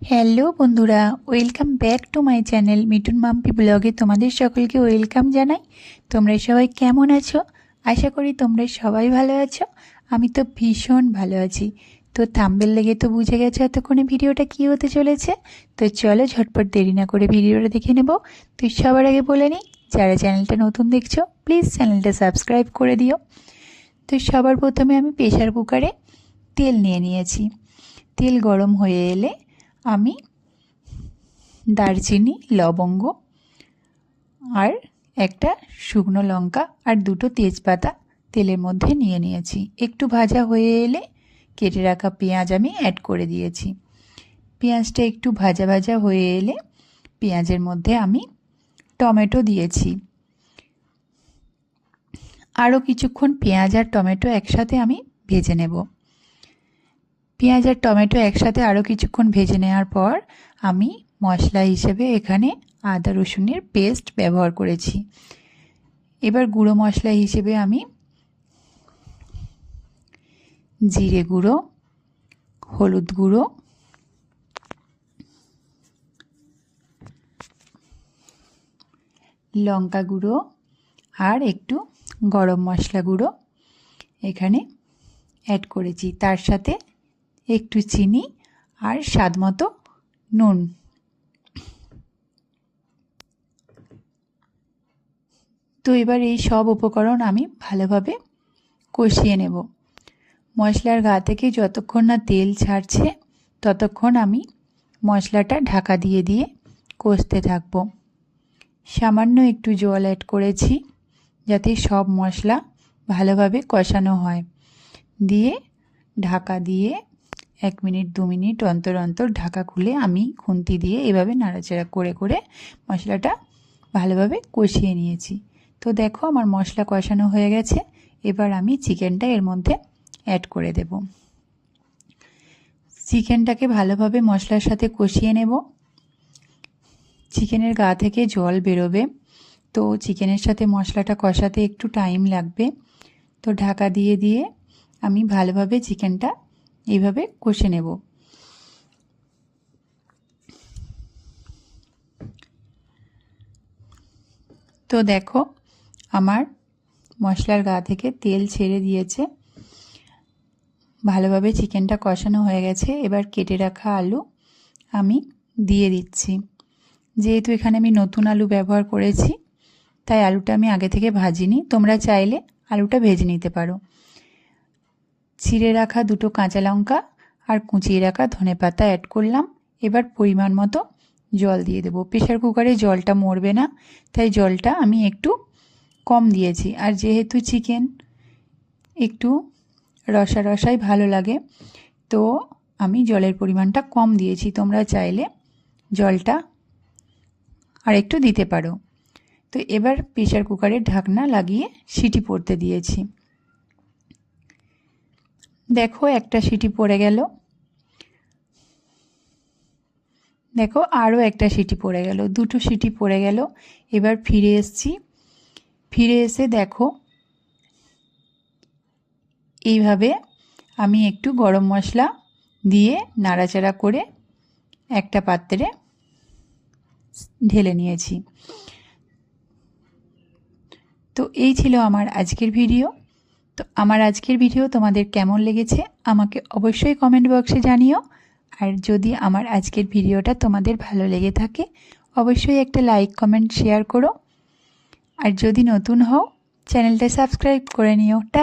Hello বন্ধুরা। Welcome back to my channel Mithun Mampi ব্লগে তোমাদের সকলকে ওয়েলকাম জানাই। তোমরা সবাই কেমন আছো? আশা করি তোমরা সবাই ভালো আছো। আমি তো ভীষণ ভালো আছি। তো থাম্বেল লেগে তো বুঝে গেছো এতক্ষণে ভিডিওটা কী হতে চলেছে? তো চলো ঝটপট দেরি না করে ভিডিওটা দেখে নেব। তুই সবার আগে বলে নিই, যারা চ্যানেলটা নতুন দেখছ প্লিজ চ্যানেলটা সাবস্ক্রাইব করে দিও। তো সবার প্রথমে আমি প্রেশার কুকারে তেল নিয়ে নিয়েছি। তেল গরম হয়ে এলে আমি, দারচিনি, লবঙ্গ, আর একটা শুকনো লঙ্কা আর দুটো তেজপাতা তেলের মধ্যে নিয়ে নিয়েছি। একটু ভাজা হয়ে এলে কেটে রাখা পেঁয়াজ আমি অ্যাড করে দিয়েছি। পেঁয়াজটা একটু ভাজা ভাজা হয়ে এলে পেঁয়াজের মধ্যে আমি টমেটো দিয়েছি। আরও কিছুক্ষণ পেঁয়াজ আর টমেটো একসাথে আমি ভেজে নেব। পেঁয়াজ আর টমেটো একসাথে আরও কিছুক্ষণ ভেজে নেওয়ার পর আমি মশলা হিসেবে এখানে আদা রসুনের পেস্ট ব্যবহার করেছি। এবার গুঁড়ো মশলা হিসেবে আমি জিরে গুঁড়ো, হলুদ গুঁড়ো, লঙ্কা গুঁড়ো আর একটু গরম মশলা গুঁড়ো এখানে অ্যাড করেছি। তার সাথে একটু চিনি আর স্বাদ মতো নুন। তো এবার এই সব উপকরণ আমি ভালোভাবে কষিয়ে নেব। মশলার গা থেকে যতক্ষণ না তেল ছাড়ছে, ততক্ষণ আমি মশলাটা ঢাকা দিয়ে দিয়ে কষতে থাকব। সামান্য একটু জল অ্যাড করেছি যাতে সব মশলা ভালোভাবে কষানো হয়। দিয়ে ঢাকা দিয়ে এক মিনিট, দু মিনিট অন্তর অন্তর ঢাকা খুলে আমি খুন্তি দিয়ে এভাবে নাড়াচাড়া করে করে মশলাটা ভালোভাবে কষিয়ে নিয়েছি। তো দেখো আমার মশলা কষানো হয়ে গেছে। এবার আমি চিকেনটা এর মধ্যে অ্যাড করে দেব। চিকেনটাকে ভালোভাবে মশলার সাথে কষিয়ে নেব। চিকেনের গা থেকে জল বেরোবে। তো চিকেনের সাথে মশলাটা কষাতে একটু টাইম লাগবে। তো ঢাকা দিয়ে দিয়ে আমি ভালোভাবে চিকেনটা এইভাবে কষে নেব। তো দেখো, আমার মশলার গা থেকে তেল ছেড়ে দিয়েছে। ভালোভাবে চিকেনটা কষানো হয়ে গেছে। এবার কেটে রাখা আলু আমি দিয়ে দিচ্ছি। যেহেতু এখানে আমি নতুন আলু ব্যবহার করেছি, তাই আলুটা আমি আগে থেকে ভাজিনি। তোমরা চাইলে আলুটা ভেজে নিতে পারো। ছিঁড়ে রাখা দুটো কাঁচা লঙ্কা আর কুচিয়ে রাখা ধনে পাতা অ্যাড করলাম। এবার পরিমাণ মতো জল দিয়ে দেবো। প্রেশার কুকারে জলটা মরবে না, তাই জলটা আমি একটু কম দিয়েছি। আর যেহেতু চিকেন একটু রসা রসাই ভালো লাগে, তো আমি জলের পরিমাণটা কম দিয়েছি। তোমরা চাইলে জলটা আর একটু দিতে পারো। তো এবার প্রেশার কুকারের ঢাকনা লাগিয়ে সিটি পড়তে দিয়েছি। দেখো, একটা সিটি পড়ে গেল। দেখো আরও একটা সিটি পড়ে গেল, দুটো সিটি পড়ে গেল। এবার ফিরে এসছি। ফিরে এসে দেখো, এইভাবে আমি একটু গরম মশলা দিয়ে নাড়াচাড়া করে একটা পাত্রে ঢেলে নিয়েছি। তো এই ছিল আমার আজকের ভিডিও। তো আমার আজকের ভিডিও তোমাদের কেমন লেগেছে আমাকে অবশ্যই কমেন্ট বক্সে জানিও। আর যদি আমার আজকের ভিডিওটা তোমাদের ভালো লেগে থাকে, অবশ্যই একটা লাইক কমেন্ট শেয়ার করো। আর যদি নতুন হও, চ্যানেলটা সাবস্ক্রাইব করে নিও। টা